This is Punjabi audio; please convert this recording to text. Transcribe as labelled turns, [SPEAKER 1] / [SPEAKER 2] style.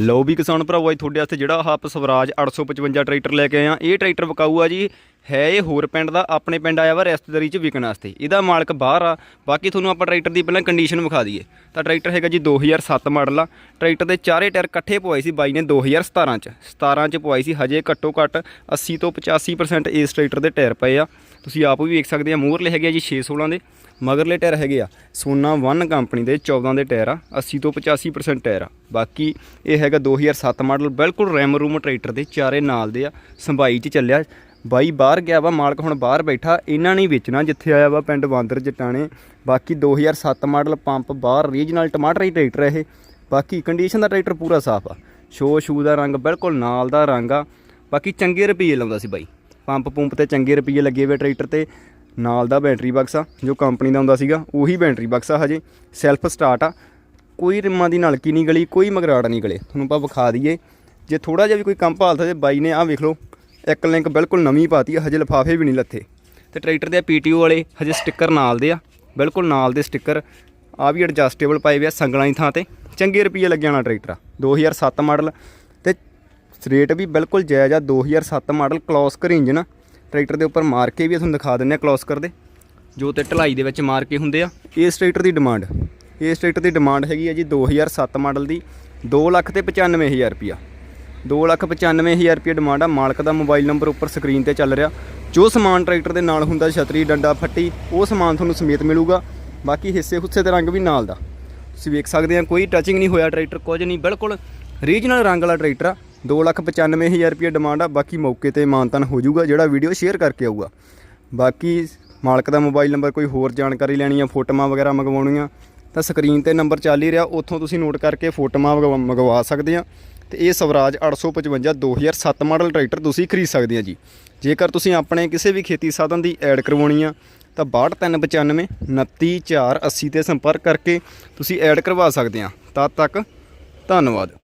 [SPEAKER 1] ਲਓ ਵੀ ਕਿਸਾਨ ਭਰਾਵੋ, ਅੱਜ ਤੁਹਾਡੇ ਵਾਸਤੇ ਜਿਹੜਾ ਆਹ ਸਵਰਾਜ 855 ਟਰੈਕਟਰ ਲੈ ਕੇ ਆਏ ਆ ਇਹ ਟਰੈਕਟਰ ਵਿਕਾਊ ਆ ਜੀ। ਹੈ ਇਹ ਹੋਰ ਪਿੰਡ ਦਾ ਆਪਣੇ ਪਿੰਡ ਆਇਆ ਵਾ ਰਿਸ਼ਤੇਦਾਰੀ 'ਚ ਵਿਕਣ ਵਾਸਤੇ। ਇਹਦਾ ਮਾਲਕ ਬਾਹਰ ਆ, ਬਾਕੀ ਤੁਹਾਨੂੰ ਆਪਾਂ ਟਰੈਕਟਰ ਦੀ ਪਹਿਲਾਂ ਕੰਡੀਸ਼ਨ ਵਿਖਾ ਦਈਏ। ਤਾਂ ਟਰੈਕਟਰ ਹੈਗਾ ਜੀ 2007 ਮਾਡਲ ਆ। ਟਰੈਕਟਰ ਦੇ ਚਾਰੇ ਟਾਇਰ ਇਕੱਠੇ ਪਵਾਏ ਸੀ ਬਾਈ ਨੇ 2017 'ਚ। 17 'ਚ ਪਵਾਈ ਸੀ, ਹਜੇ ਘੱਟੋ ਘੱਟ 80 ਤੋਂ 85% ਇਸ ਟਰੈਕਟਰ ਦੇ ਟਾਇਰ ਪਏ ਆ। ਤੁਸੀਂ ਆਪ ਵੀ ਵੇਖ ਸਕਦੇ ਆ, ਮੂਹਰਲੇ ਹੈਗੇ ਆ ਜੀ 616 ਦੇ। ਮਗਰਲੇ ਟਾਇਰ ਹੈਗੇ ਆ, ਸੋਨਾ 1 ਕੰਪਨੀ ਦੇ 14 ਦੇ ਟਾਇਰ ਆ 80 ਤੋਂ 85% ਟਾਇਰ ਆ। ਬਾਕੀ ਇਹ ਹੈਗਾ 2007 ਮਾਡਲ, ਬਿਲਕੁਲ ਰੈਮ ਰੂਮ ਟਰੈਕਟਰ ਦੇ ਚਾਰੇ ਨਾਲ ਦੇ ਆ, ਸੰਭਾਈ 'ਚ ਚੱਲਿਆ। ਬਾਈ ਬਾਹਰ ਗਿਆ ਵਾ, ਮਾਲਕ ਹੁਣ ਬਾਹਰ ਬੈਠਾ, ਇਹਨਾਂ ਨੇ ਵੇਚਣਾ ਜਿੱਥੇ ਆਇਆ ਵਾ ਪਿੰਡ ਬਾਂਦਰ ਜਟਾਣੇ। ਬਾਕੀ 2007 ਮਾਡਲ ਪੰਪ ਬਾਹਰ, ਰੀਜਨਲ ਟਮਾਟਰ ਹੀ ਟਰੈਕਟਰ ਇਹ। ਬਾਕੀ ਕੰਡੀਸ਼ਨ ਦਾ ਟਰੈਕਟਰ ਪੂਰਾ ਸਾਫ਼ ਆ। ਸ਼ੋ ਸ਼ੂ ਦਾ ਰੰਗ ਬਿਲਕੁਲ ਨਾਲ ਦਾ ਰੰਗ ਆ। ਬਾਕੀ ਚੰਗੇ ਰੁਪਏ ਲਾਉਂਦਾ ਸੀ ਬਾਈ। ਪੰਪ ਪੰਪ ਤੇ ਚੰਗੇ ਰੁਪਏ ਲੱਗੇ ਹੋਏ ਟਰੈਕਟਰ ਤੇ। ਨਾਲ ਦਾ ਬੈਟਰੀ ਬਾਕਸ ਆ, ਜੋ ਕੰਪਨੀ ਦਾ ਹੁੰਦਾ ਸੀਗਾ, ਉਹੀ ਬੈਟਰੀ ਬਾਕਸ ਆ ਹਜੇ। ਸੈਲਫ ਸਟਾਰਟ ਆ। ਕੋਈ ਰਿਮਾਂ ਦੀ ਨਲਕੀ ਨਹੀਂ ਗਲੀ, ਕੋਈ ਮਗਰਾੜ ਨਹੀਂ ਗਲੇ। ਤੁਹਾਨੂੰ ਆਪਾਂ ਵਿਖਾ ਦਈਏ। ਜੇ ਥੋੜਾ ਜਿਹਾ ਵੀ ਕੋਈ ਕੰਮ ਭਾਲਦਾ ਤੇ ਬਾਈ ਨੇ ਆਹ ਵੇਖ ਲਓ। ਇੱਕ ਲਿੰਕ ਬਿਲਕੁਲ ਨਵੀਂ ਪਾਤੀ ਆ, ਹਜੇ ਲਿਫਾਫੇ ਵੀ ਨਹੀਂ ਲੱਥੇ। ਤੇ ਟਰੈਕਟਰ ਦੇ ਪੀਟੀਓ ਵਾਲੇ ਹਜੇ ਸਟicker ਨਾਲ ਦੇ ਆ, ਬਿਲਕੁਲ ਨਾਲ ਦੇ ਸਟicker। ਆ ਵੀ ਐਡਜਸਟੇਬਲ ਪਾਏ ਹੋਏ ਆ ਸੰਗਲਾਂ ਦੀ ਥਾਂ ਤੇ। ਚੰਗੇ ਰੁਪਏ ਲੱਗਿਆ ਨਾ ਟਰੈਕਟਰ ਆ 2007 ਮਾਡਲ। ਤੇ ਰੇਟ ਵੀ ਬਿਲਕੁਲ ਜਾਇਜ਼ ਆ 2007 ਮਾਡਲ ਕਲੋਸਕਰ ਇੰਜਨ ਟਰੈਕਟਰ ਦੇ ਉੱਪਰ ਮਾਰ ਕੇ ਵੀ ਤੁਹਾਨੂੰ ਦਿਖਾ ਦਿੰਨੇ ਆ ਕਲੋਸਕਰ ਦੇ। ਜੋ ਤੇ ਢਲਾਈ ਦੇ ਵਿੱਚ ਮਾਰ ਕੇ ਹੁੰਦੇ ਆ। ਇਸ ਟਰੈਕਟਰ ਦੀ ਡਿਮਾਂਡ ਇਸ ਟਰੈਕਟਰ ਦੀ ਡਿਮਾਂਡ ਹੈਗੀ ਆ ਜੀ 2007 ਮਾਡਲ ਦੀ 2 ਲੱਖ ਤੇ 95000 ਰੁਪਿਆ 2 ਲੱਖ 95000 ਰੁਪਏ ਡਿਮਾਂਡ ਆ। ਮਾਲਕ ਦਾ ਮੋਬਾਈਲ ਨੰਬਰ ਉੱਪਰ ਸਕਰੀਨ ਤੇ ਚੱਲ ਰਿਹਾ। ਜੋ ਸਮਾਨ ਟਰੈਕਟਰ ਦੇ ਨਾਲ ਹੁੰਦਾ ਛਤਰੀ, ਡੰਡਾ, ਫੱਟੀ, ਉਹ ਸਮਾਨ ਤੁਹਾਨੂੰ ਸਮੇਤ ਮਿਲੂਗਾ। ਬਾਕੀ ਹਿੱਸੇ ਹੁੱਸੇ ਦੇ ਰੰਗ ਵੀ ਨਾਲ ਦਾ। ਤੁਸੀਂ ਵੇਖ ਸਕਦੇ ਆ, ਕੋਈ ਟੱਚਿੰਗ ਨਹੀਂ ਹੋਇਆ ਟਰੈਕਟਰ ਕੁਝ ਨਹੀਂ। ਬਿਲਕੁਲ ਰੀਜਨਲ ਰੰਗ ਵਾਲਾ ਟਰੈਕਟਰ ਆ। 295000 ਰੁਪਏ ਡਿਮਾਂਡ ਆ। ਬਾਕੀ ਮੌਕੇ ਤੇ ਮਾਨਤਨ ਹੋ ਜਾਊਗਾ, ਜਿਹੜਾ ਵੀਡੀਓ ਸ਼ੇਅਰ ਕਰਕੇ ਆਊਗਾ। ਬਾਕੀ ਮਾਲਕ ਦਾ ਮੋਬਾਈਲ ਨੰਬਰ ਕੋਈ ਹੋਰ ਜਾਣਕਾਰੀ ਲੈਣੀ ਆ, ਫੋਟੋਆਂ ਵਗੈਰਾ ਮੰਗਵਾਉਣੀਆਂ, ਤਾਂ ਸਕਰੀਨ ਤੇ ਨੰਬਰ ਚੱਲ ਹੀ ਰਿਹਾ। ਉੱਥੋਂ ਤੁਸੀਂ ਨੋਟ ਕਰਕੇ ਫੋਟੋਆਂ ਮੰਗਵਾ- ਮੰਗਵਾ ਸਕਦੇ ਆ। ਤੇ ਇਹ ਸਵਰਾਜ 855 2007 ਮਾਡਲ ਟਰੈਕਟਰ ਤੁਸੀਂ ਖਰੀਦ ਸਕਦੇ ਆ ਜੀ। ਜੇਕਰ ਤੁਸੀਂ ਆਪਣੇ ਕਿਸੇ ਵੀ ਖੇਤੀ ਸਾਧਨ ਦੀ ਐਡ ਕਰਵਾਉਣੀ ਆ, ਤਾਂ 62395 29480 ਤੇ ਸੰਪਰਕ ਕਰਕੇ ਤੁਸੀਂ ਐਡ ਕਰਵਾ ਸਕਦੇ ਆ। ਤਦ ਤੱਕ ਧੰਨਵਾਦ।